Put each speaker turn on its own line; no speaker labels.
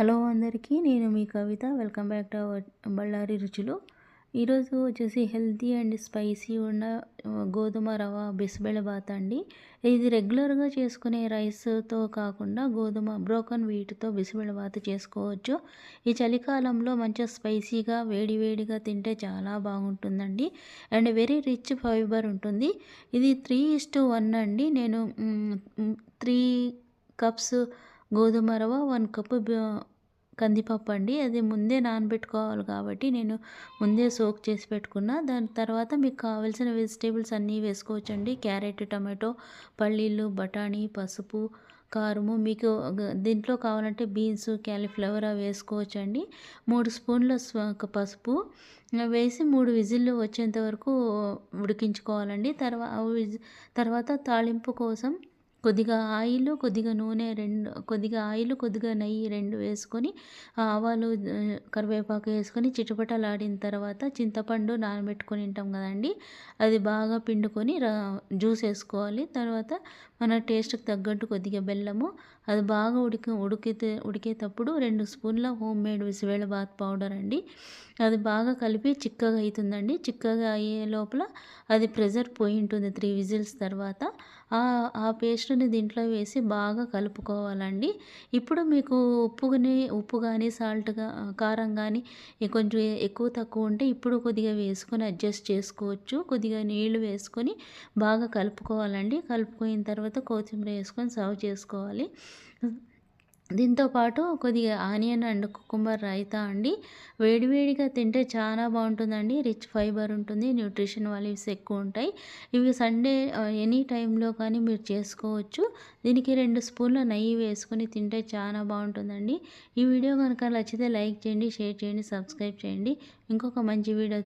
Hello అందరికీ నేను మీ Kavitha. Welcome back to Ballari Ruchulu. ఈరోజు వచ్చేసి హెల్తీ అండ్ స్పైసీ ఉన్న గోధుమ రవ బిసిబెళబాత్ అండి. ఇది రెగ్యులర్గా చేసుకునే రైస్తో కాకుండా గోధుమ బ్రోకన్ వీటితో బిసిబెళబాత్ చేసుకోవచ్చు. ఈ చలికాలంలో మంచిగా స్పైసీగా వేడివేడిగా తింటే చాలా బాగుంటుందండి. అండ్ వెరీ రిచ్ ఫైబర్ ఉంటుంది. ఇది త్రీ ఇస్ టు వన్ అండి. నేను త్రీ కప్స్ గోధుమ రవ్వ వన్ కప్పు కందిపప్పు అండి. అది ముందే నానబెట్టుకోవాలి కాబట్టి నేను ముందే సోక్ చేసి పెట్టుకున్న. దాని తర్వాత మీకు కావాల్సిన వెజిటేబుల్స్ అన్నీ వేసుకోవచ్చండి. క్యారెట్ టమాటో పల్లీలు బఠానీ పసుపు కారము. మీకు దీంట్లో కావాలంటే బీన్స్ క్యాలీఫ్లవర్ అవి వేసుకోవచ్చండి. మూడు స్పూన్ల పసుపు. వేసి మూడు విజిల్లు వచ్చేంత వరకు ఉడికించుకోవాలండి. తర్వాత తర్వాత తాలింపు కోసం కొద్దిగా ఆయిల్ కొద్దిగా నూనె రెండు కొద్దిగా ఆయిల్ కొద్దిగా నెయ్యి రెండు వేసుకొని ఆవాలు కరివేపాకు వేసుకొని చిటపటలాడిన తర్వాత చింతపండు నానబెట్టుకొని ఉంటాం కదండి. అది బాగా పిండుకొని రా జ్యూస్ వేసుకోవాలి. తర్వాత మన టేస్ట్కి తగ్గట్టు కొద్దిగా బెల్లము అది బాగా ఉడికి ఉడికితే ఉడికేటప్పుడు రెండు స్పూన్ల హోమ్ మేడ్ బాత్ పౌడర్ అండి. అది బాగా కలిపి చిక్కగా అవుతుందండి చిక్కగా అయ్యే లోపల అది ప్రెజర్ పోయి ఉంటుంది త్రీ విజిల్స్ తర్వాత. ఆ ఆ పేస్ట్ని దీంట్లో వేసి బాగా కలుపుకోవాలండి. ఇప్పుడు మీకు ఉప్పుని ఉప్పు కానీ సాల్ట్గా కారం కానీ కొంచెం ఎక్కువ తక్కువ ఉంటే ఇప్పుడు కొద్దిగా వేసుకొని అడ్జస్ట్ చేసుకోవచ్చు. కొద్దిగా నీళ్ళు వేసుకొని బాగా కలుపుకోవాలండి. కలుపుకున్న తర్వాత కొత్తిమీర వేసుకొని సర్వ్ చేసుకోవాలి. దీంతో పాటు కొద్దిగా ఆనియన్ అండ్ కుకుంబర్ రైతా అండి. వేడివేడిగా తింటే చాలా బాగుంటుందండి. రిచ్ ఫైబర్ ఉంటుంది. న్యూట్రిషన్ వాల్యూస్ ఎక్కువ ఉంటాయి. ఇవి సండే ఎనీ టైంలో కానీ మీరు చేసుకోవచ్చు. దీనికి రెండు స్పూన్ల నెయ్యి వేసుకొని తింటే చాలా బాగుంటుందండి. ఈ వీడియో కనుక నచ్చితే లైక్ చేయండి షేర్ చేయండి సబ్స్క్రైబ్ చేయండి. ఇంకొక మంచి వీడియో